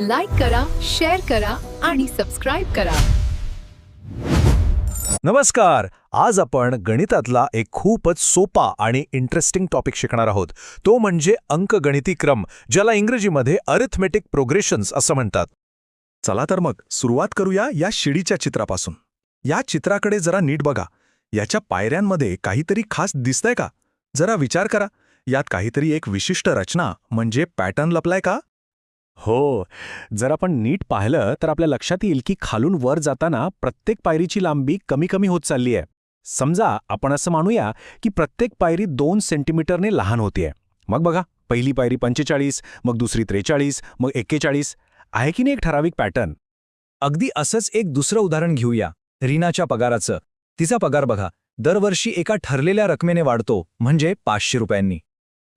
Like करा share करा आणि सबस्क्राईब करा. नमस्कार. आज आपण गणितातला एक खूपच सोपा आणि इंटरेस्टिंग टॉपिक शिकणार आहोत. तो म्हणजे अंकगणिती क्रम ज्याला इंग्रजीमध्ये अरिथमेटिक प्रोग्रेशन्स असं म्हणतात. चला तर मग सुरुवात करूया या शिडीच्या चित्रापासून. या चित्राकडे जरा नीट बघा. याच्या पायऱ्यांमध्ये काहीतरी खास दिसतंय का? जरा विचार करा. यात काहीतरी एक विशिष्ट रचना म्हणजे पॅटर्न लपलाय का? हो. जर आपण नीट पाहिलं तर आपल्या लक्षात येईल की खालून वर जाताना प्रत्येक पायरीची लांबी कमी कमी होत चालली आहे. समजा आपण असं मानूया की प्रत्येक पायरी दोन सेंटीमीटरने लहान होतीये मग बघा पहिली पायरी पंचेचाळीस मग दुसरी त्रेचाळीस मग एक्केचाळीस. आहे की नाही एक ठराविक पॅटर्न? अगदी असंच एक दुसरं उदाहरण घेऊया. रीनाच्या पगाराचं. तिचा पगार बघा. दरवर्षी एका ठरलेल्या रकमेने वाढतो म्हणजे पाचशे रुपयांनी.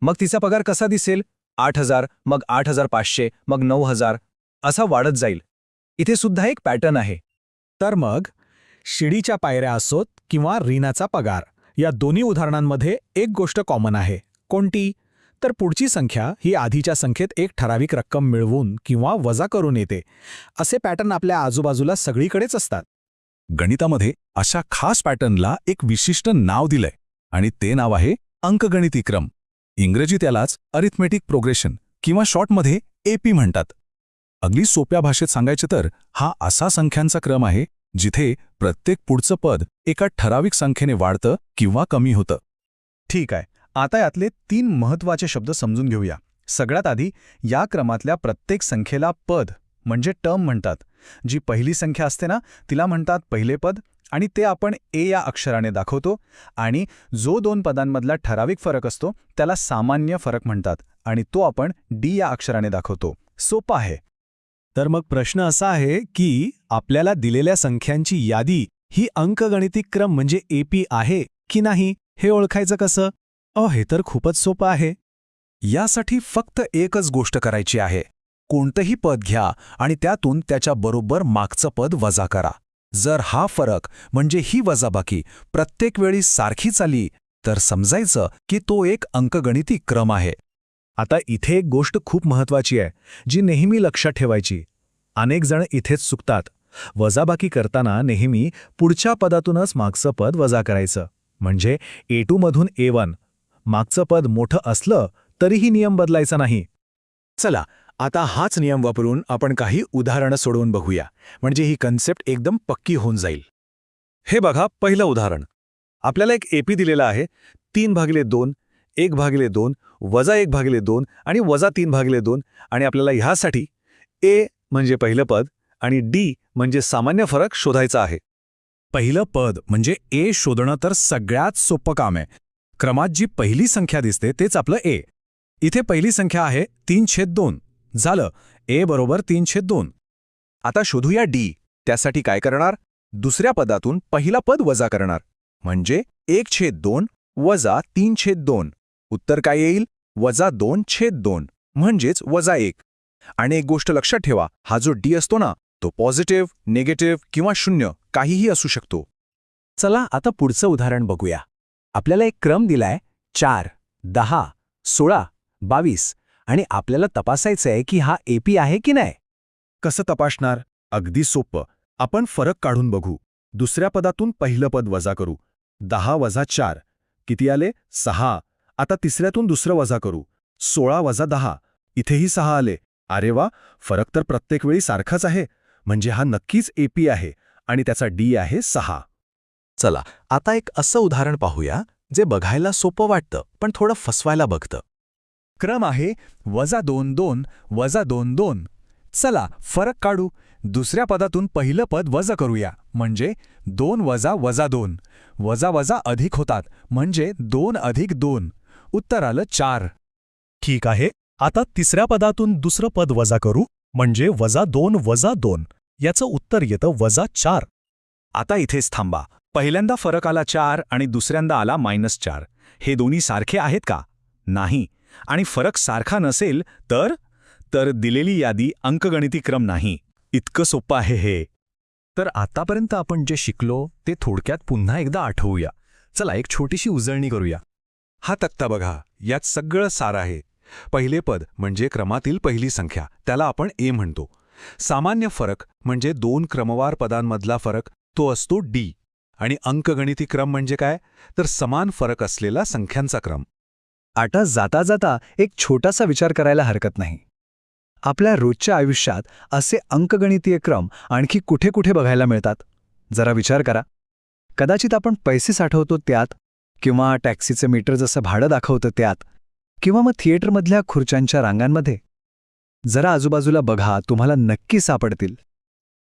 मग तिचा पगार कसा दिसेल? आठ हजार मग आठ हजार पाचशे मग नऊ हजार असा वाढत जाईल. इथे सुद्धा एक पॅटर्न आहे. तर मग शिडीच्या पायऱ्या असोत किंवा रीनाचा पगार या दोन्ही उदाहरणांमध्ये एक गोष्ट कॉमन आहे. कोणती? तर पुढची संख्या ही आधीच्या संख्येत एक ठराविक रक्कम मिळवून किंवा वजा करून येते. असे पॅटर्न आपल्या आजूबाजूला सगळीकडेच असतात. गणितामध्ये अशा खास पॅटर्नला एक विशिष्ट नाव दिलंय आणि ते नाव आहे अंकगणिती क्रम इंग्रजी त्यालाच अरिथमेटिक प्रोग्रेशन किंवा शॉर्टमध्ये एपी म्हणतात. अगदी सोप्या भाषेत सांगायचं तर हा असा संख्यांचा क्रम आहे जिथे प्रत्येक पुढचं पद एका ठराविक संख्येने वाढतं किंवा कमी होतं. ठीक आहे आता यातले तीन महत्त्वाचे शब्द समजून घेऊया. सगळ्यात आधी या क्रमातल्या प्रत्येक संख्येला पद म्हणजे टर्म म्हणतात. जी पहिली संख्या असते ना तिला म्हणतात पहिले पद. आणि ते आपण ए या अक्षराने दाखवतो आणि जो दोन पदांमधला ठराविक फरक असतो त्याला सामान्य फरक म्हणतात आणि तो आपण डी या अक्षराने दाखवतो. सोपा आहे. तर मग प्रश्न असा आहे की आपल्याला दिलेल्या संख्यांची यादी ही अंकगणिती क्रम म्हणजे एपी आहे की नाही हे ओळखायचं कसं? अ हे तर खूपच सोपं आहे. यासाठी फक्त एकच गोष्ट करायची आहे. कोणतंही पद घ्या आणि त्यातून त्याच्या बरोबर मागचं पद वजा करा. जर हा फरक म्हणजे ही वजाबाकी प्रत्येक वेळी सारखीच आली तर समजायचं की तो एक अंकगणिती क्रम आहे. आता इथे एक गोष्ट खूप महत्वाची आहे जी नेहमी लक्षात ठेवायची. अनेक जण इथेच चुकतात. वजाबाकी करताना नेहमी पुढच्या पदातूनच मागचं पद वजा करायचं. म्हणजे ए टूमधून ए वन. मागचं पद मोठं असलं तरीही नियम बदलायचा नाही. चला आता हाच नियम वापरून आपण काही उदाहरणं सोडवून बघूया. म्हणजे ही कन्सेप्ट एकदम पक्की होऊन जाईल. हे बघा पहिलं उदाहरण. आपल्याला एक एपी दिलेला आहे. तीन भागिले दोन एक भागिले दोन वजा एक भागिले दोन आणि वजा तीन भागिले दोन. आणि आपल्याला ह्यासाठी ए म्हणजे पहिलं पद आणि डी म्हणजे सामान्य फरक शोधायचा आहे. पहिलं पद म्हणजे ए शोधणं तर सगळ्यात सोपं काम आहे. क्रमात जी पहिली संख्या दिसते तेच आपलं ए इथे पहिली संख्या आहे तीन छेद दोन. झालं. ए बरोबर तीन छेद दोन. आता शोधूया डी. त्यासाठी काय करणार? दुसऱ्या पदातून पहिला पद वजा करणार. म्हणजे एक छेद दोन वजा तीन छेद दोन. उत्तर काय येईल? वजा दोन छेद दोन. म्हणजेच वजा एक. आणि एक गोष्ट लक्षात ठेवा हा जो डी असतो ना तो पॉझिटिव्ह निगेटिव्ह किंवा शून्य काहीही असू शकतो. चला आता पुढचं उदाहरण बघूया. आपल्याला एक क्रम दिलाय चार दहा सोळा बावीस. आणि आपल्याला तपासायचं आहे की हा एपी आहे की नाही. कसं तपासणार? अगदी सोपं. आपण फरक काढून बघू. दुसऱ्या पदातून पहिलं पद वजा करू. दहा वजा चार. किती आले? सहा. आता तिसऱ्यातून दुसरं वजा करू. सोळा वजा दहा. इथेही सहा आले. अरे वा! फरक तर प्रत्येक वेळी सारखाच आहे. म्हणजे हा नक्कीच एपी आहे आणि त्याचा डी आहे सहा. चला आता एक असं उदाहरण पाहूया जे बघायला सोपं वाटतं पण थोडं फसवायला बघतं. क्रम आहे वजा दोन दोन वजा दोन दोन. चला फरक काढू. दुसऱ्या पदातून पहिलं पद वजा करूया. म्हणजे दोन वजा वजा दोन. वजा वजा अधिक होतात. म्हणजे दोन अधिक दोन. उत्तर आलं चार. ठीक आहे. आता तिसऱ्या पदातून दुसरं पद वजा करू. म्हणजे वजा दोन वजा दोन. याचं उत्तर येतं वजा चार. आता इथेच थांबा. पहिल्यांदा फरक आला चार आणि दुसऱ्यांदा आला मायनस चार. हे दोन्ही सारखे आहेत का? नाही. आणि फरक सारखा नसेल तर? तर दिलेली यादी अंकगणिती क्रम नाही. इतकं सोपं आहे हे. तर आतापर्यंत आपण जे शिकलो ते थोडक्यात पुन्हा एकदा आठवूया. चला एक छोटीशी उजळणी करूया. हा तक्ता बघा. यात सगळं सार आहे. पहिले पद म्हणजे क्रमातील पहिली संख्या. त्याला आपण ए म्हणतो. सामान्य फरक म्हणजे दोन क्रमवार पदांमधला फरक तो असतो डी आणि अंकगणिती क्रम म्हणजे काय? तर समान फरक असलेला संख्यांचा क्रम. आता जाता जाता एक छोटासा विचार करायला हरकत नाही. आपल्या रोजच्या आयुष्यात असे अंकगणितीय क्रम आणखी कुठे कुठे बघायला मिळतात? जरा विचार करा. कदाचित आपण पैसे साठवतो त्यात किंवा टॅक्सीचं मीटर जसं भाडं दाखवतं त्यात किंवा मग थिएटरमधल्या खुर्च्यांच्या रांगांमध्ये. जरा आजूबाजूला बघा तुम्हाला नक्की सापडतील.